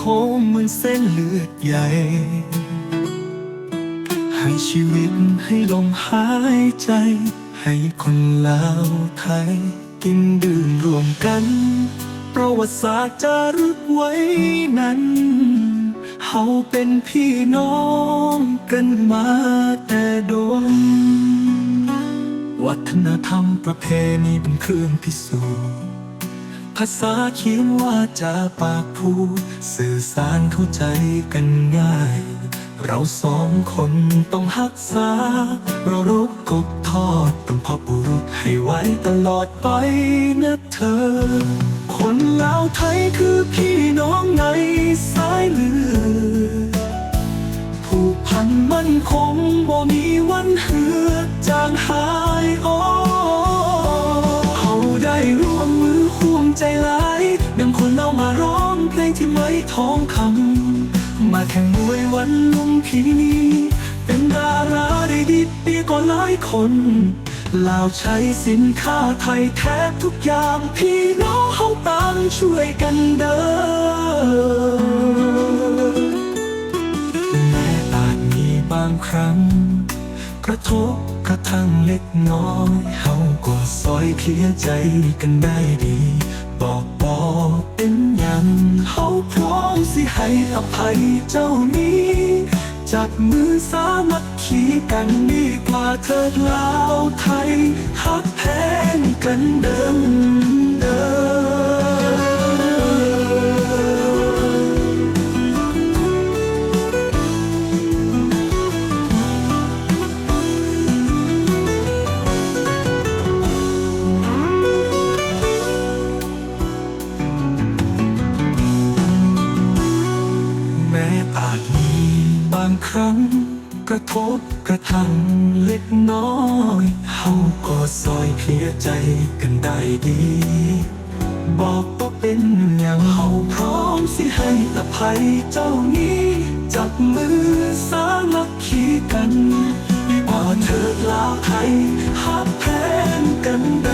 ค้งเหมือนเส้นเลือดใหญ่ ให้ชีวิตให้ลมหายใจ ให้คนลาวไทย กินดื่มรวมกันประวัติศาสตร์จะรึกไว้นั้นเฮาเป็นพี่น้องกันมาแต่โดนวัฒนธรรมประเพณีเป็นเครื่องพิสูจน์ ภาษาเขียนว่าจะปากพูดสื่อสารเข้าใจกันง่าย เราสองคนต้องหักษาเรารบกบทอดเป็นพ่อบุรุษให้ไว้ตลอดไปนะเธอ คนลาวไทยคือพี่น้องในสายเลือด ที่ไม่ท้องคำมาแข่งมวยวันลุมพินีเป็นดาราได้ดีดีกว่าหลายคนลาวใช้สินค้าไทยแทบทุกอย่างพี่น้องเขาต่างช่วยกันเด้อแม้อาจมีบางครั้ง กระทบกระทั่งเล็กน้อยเฮาก็ซอยเคลียร์ใจกันได้ดี บอกบอกเป็น อย่างเขาพร้อมสิให้อภัยเจ้านี้ จับมือสามัคคีกันดีกว่าเธอลาวไทยฮักแพงกันเดิม แม้อาจมีบางครั้ง กระทบกระทั่งเล็กน้อยเฮาก็ซอยเคลียร์ใจกันได้ดี บอกว่าเป็นอย่างเฮาพร้อมสิให้อภัยเจ้านี้ จับมือสามัคคีกันดีกเธอลาวไทยหักแพงกันดันดั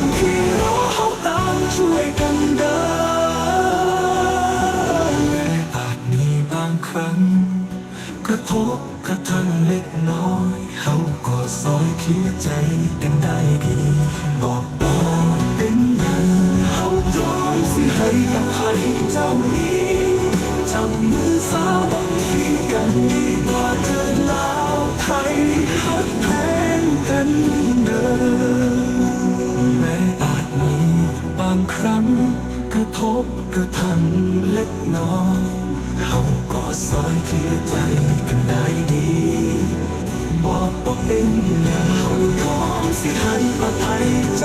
างที่เราเขาตางช่วยกันเดินแม้อาจมีบางครั้งกระทบกระทั่งเล็กน้อย เขาก็ซอยคลียร์ใจกันได้ดีบอกบอ กระทบกระทั่งเล็กน้อยเขาก็ซอยเคลียใจกันได้ดี บอกว่าเองอย่าเขายอมสิให้อภัย